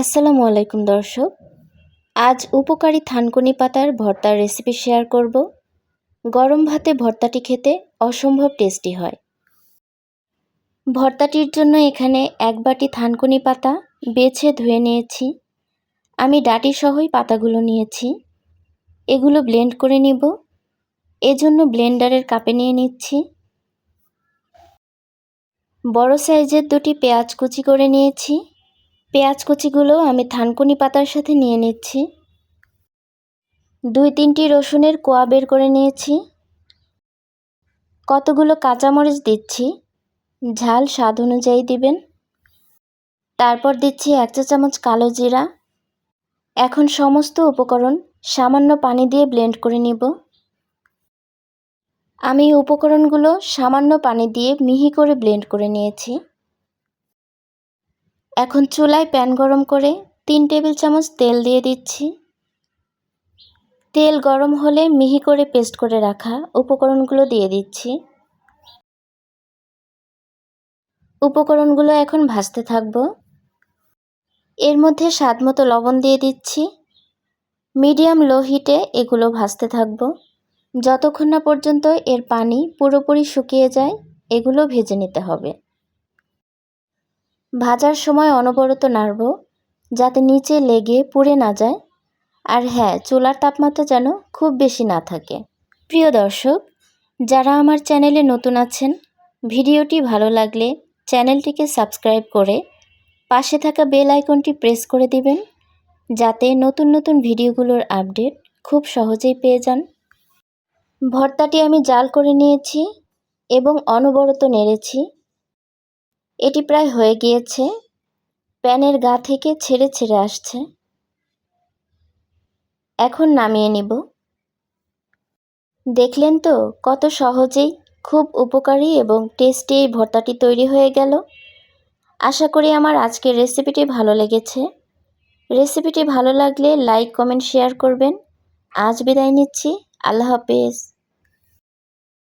আসসালামু আলাইকুম দর্শক। আজ উপকারী থানকুনি পাতার ভর্তার রেসিপি শেয়ার করব। গরম ভাতে ভর্তাটি খেতে অসম্ভব টেস্টি হয়। ভর্তাটির জন্য এখানে এক বাটি থানকুনি পাতা বেছে ধুয়ে নিয়েছি। আমি ডাটি সহই পাতাগুলো নিয়েছি। এগুলো ব্লেন্ড করে নিব। এজন্য ব্লেন্ডারের কাপে নিয়ে নিচ্ছি। বড় সাইজের দুটি পেঁয়াজ কুচি করে নিয়েছি। পেঁয়াজ কুচিগুলো আমি থানকুনি পাতার সাথে নিয়ে নিচ্ছি। দুই তিনটি রসুনের কোয়া বের করে নিয়েছি। কতগুলো কাঁচামরিচ দিচ্ছি। ঝাল স্বাদ অনুযায়ী দিবেন। তারপর দিচ্ছি এক চা চামচ কালো জিরা। এখন সমস্ত উপকরণ সামান্য পানি দিয়ে ব্লেন্ড করে নিব। আমি উপকরণগুলো সামান্য পানি দিয়ে মিহি করে ব্লেন্ড করে নিয়েছি। এখন চুলায় প্যান গরম করে তিন টেবিল চামচ তেল দিয়ে দিচ্ছি। তেল গরম হলে মিহি করে পেস্ট করে রাখা উপকরণগুলো দিয়ে দিচ্ছি। উপকরণগুলো এখন ভাজতে থাকব। এর মধ্যে স্বাদ মতো লবণ দিয়ে দিচ্ছি। মিডিয়াম লো হিটে এগুলো ভাজতে থাকব। যতক্ষণ না পর্যন্ত এর পানি পুরোপুরি শুকিয়ে যায়, এগুলো ভেজে নিতে হবে। ভাজার সময় অনবরত নাড়ব, যাতে নিচে লেগে পুড়ে না যায়। আর হ্যাঁ চুলার তাপমাত্রা যেন খুব বেশি না থাকে। প্রিয় দর্শক, যারা আমার চ্যানেলে নতুন আছেন, ভিডিওটি ভালো লাগলে চ্যানেলটিকে সাবস্ক্রাইব করে পাশে থাকা বেল আইকনটি প্রেস করে দিবেন, যাতে নতুন নতুন ভিডিওগুলোর আপডেট খুব সহজেই পেয়ে যান। ভর্তাটি আমি জাল করে নিয়েছি এবং অনবরত নেড়েছি। এটি প্রায় হয়ে গিয়েছে। প্যানের গা থেকে ছেড়ে ছেড়ে আসছে। এখন নামিয়ে নিব। দেখলেন তো, কত সহজেই, খুব উপকারী এবং টেস্টি এই ভর্তাটি তৈরি হয়ে গেল। আশা করি আমার আজকের রেসিপিটি ভালো লেগেছে। রেসিপিটি ভালো লাগলে লাইক, কমেন্ট, শেয়ার করবেন। আজ বিদায় নিচ্ছি। আল্লাহ হাফেজ।